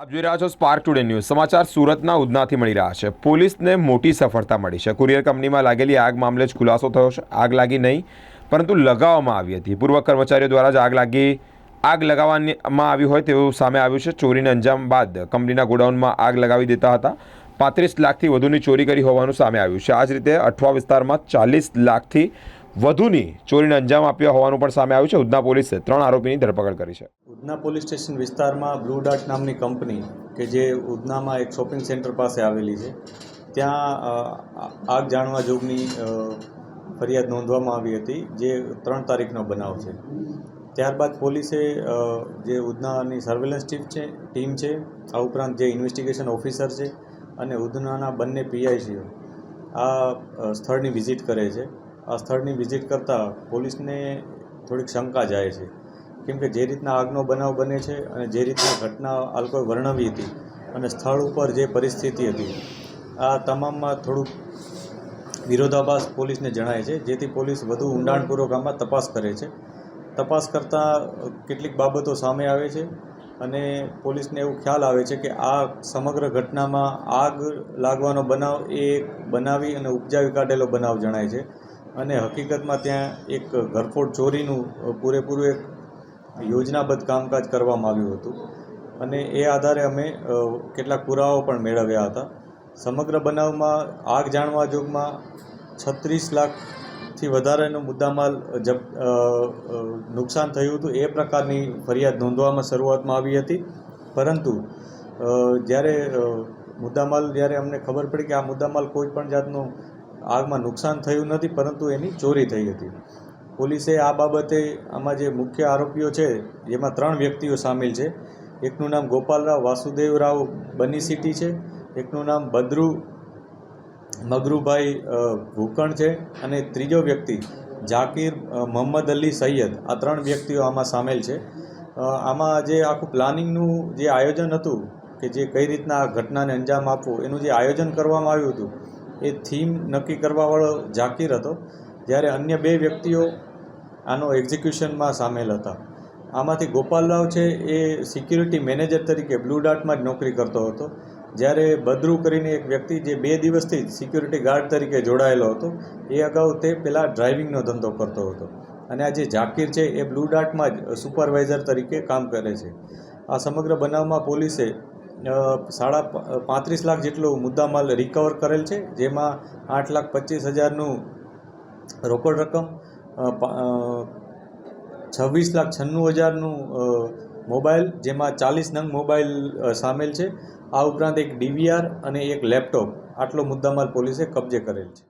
આપ જોઈ રહ્યા છો સ્પાર્ક ટુડે ન્યૂઝ સમાચાર સુરતના ઉધનાથી મળી રહ્યા છે. પોલીસને મોટી સફળતા મળી છે. કુરિયર કંપનીમાં લાગેલી આગ મામલે જ ખુલાસો થયો છે. આગ લાગી નહીં, પરંતુ લગાવવામાં આવી હતી. પૂર્વ કર્મચારીઓ દ્વારા જ આગ લાગી, આગ લગાવવામાં આવી હોય તેવું સામે આવ્યું છે. ચોરીને અંજામ બાદ કંપનીના ગોડાઉનમાં આગ લગાવી દેતા હતા. પાંત્રીસ લાખથી વધુની ચોરી કરી હોવાનું સામે આવ્યું છે. આ જ રીતે અઠવા વિસ્તારમાં ચાલીસ લાખથી વધુની ચોરીને અંજામ આપ્યા હોવાનું પણ સામે આવ્યું છે. ઉધના પોલીસે ત્રણ આરોપીની ધરપકડ કરી છે. ઉધના પોલીસ સ્ટેશન વિસ્તારમાં બ્લુ ડાર્ટ નામની કંપની કે જે ઉધનામાં એક શોપિંગ સેન્ટર પાસે આવેલી છે. ત્યાં આગ જાણવા જોગની ફરિયાદ નોંધવામાં આવી હતી, જે ત્રણ તારીખનો બનાવ છે. ત્યારબાદ પોલીસે જે ઉધનાની સર્વેલન્સ ટીમ છે ટીમ છે, આ ઉપરાંત જે ઇન્વેસ્ટિગેશન ઓફિસર છે અને ઉધનાના બંને પીઆઈસીઓ આ સ્થળની વિઝિટ કરે છે. આ સ્થળની વિઝિટ કરતાં પોલીસને થોડીક શંકા જાય છે. કેમ કે જે રીતના આગનો બનાવ બને છે અને જે રીતના ઘટના આ લોકોએ વર્ણવી હતી અને સ્થળ ઉપર જે પરિસ્થિતિ હતી, આ તમામમાં થોડુંક વિરોધાભાસ પોલીસને જણાય છે, જેથી પોલીસ વધુ ઊંડાણપૂર્વક આમાં તપાસ કરે છે. તપાસ કરતાં કેટલીક બાબતો સામે આવે છે અને પોલીસને એવું ખ્યાલ આવે છે કે આ સમગ્ર ઘટનામાં આગ લાગવાનો બનાવ એ બનાવી અને ઉપજાવી કાઢેલો બનાવ જણાય છે. અને હકીકતમાં ત્યાં એક ઘરફોડ ચોરીનું પૂરેપૂરું એક યોજનાબદ્ધ કામકાજ કરવામાં આવ્યું હતું. અને એ આધારે અમે કેટલાક પુરાવાઓ પણ મેળવ્યા હતા. સમગ્ર બનાવમાં આગ જાણવા જોગમાં છત્રીસ લાખથી વધારેનો મુદ્દામાલ જપ નુકસાન થયું હતું. એ પ્રકારની ફરિયાદ નોંધવામાં શરૂઆતમાં આવી હતી. પરંતુ જ્યારે મુદ્દામાલ, જ્યારે અમને ખબર પડી કે આ મુદ્દામાલ કોઈ પણ જાતનું આગમાં નુકસાન થયું નથી, પરંતુ એની ચોરી થઈ હતી. પોલીસે આ બાબતે આમાં જે મુખ્ય આરોપીઓ છે, જેમાં ત્રણ વ્યક્તિઓ સામેલ છે. એકનું નામ ગોપાલરાવ વાસુદેવરાવ બની સિટી છે. એકનું નામ બદ્રુ મગરુભાઈ ભૂકણ છે. અને ત્રીજો વ્યક્તિ ઝાકીર મોહમ્મદ અલી સૈયદ. આ ત્રણ વ્યક્તિઓ આમાં સામેલ છે. આમાં જે આખું પ્લાનિંગનું જે આયોજન હતું, કે જે કઈ રીતના આ ઘટનાને અંજામ આપવો, એનું જે આયોજન કરવામાં આવ્યું હતું એ થીમ નક્કી કરવાવાળો ઝાકીર હતો, જ્યારે અન્ય બે વ્યક્તિઓ આનો એક્ઝિક્યુશનમાં સામેલ હતા. આમાંથી ગોપાલરાવ છે, એ સિક્યુરિટી મેનેજર તરીકે બ્લુ ડાર્ટમાં જ નોકરી કરતો હતો, જ્યારે બદ્રુ કરીને એક વ્યક્તિ જે બે દિવસથી સિક્યુરિટી ગાર્ડ તરીકે જોડાયેલો હતો, એ અગાઉ તે પહેલાં ડ્રાઇવિંગનો ધંધો કરતો હતો. અને આ જે ઝાકીર છે, એ બ્લુ ડાર્ટમાં જ સુપરવાઇઝર તરીકે કામ કરે છે. આ સમગ્ર બનાવમાં પોલીસે સાડા પાંત્રીસ લાખ જેટલો મુદ્દામાલ રિકવર કરેલ છે, જેમાં આઠ લાખ પચીસ હજારનું રોકડ રકમ છવ્વીસ લાખ છન્નું હજારનું મોબાઈલ, જેમાં ચાલીસ નંગ મોબાઈલ સામેલ છે. આ ઉપરાંત એક ડીવીઆર અને એક લેપટોપ, આટલો મુદ્દામાલ પોલીસે કબજે કરેલ છે.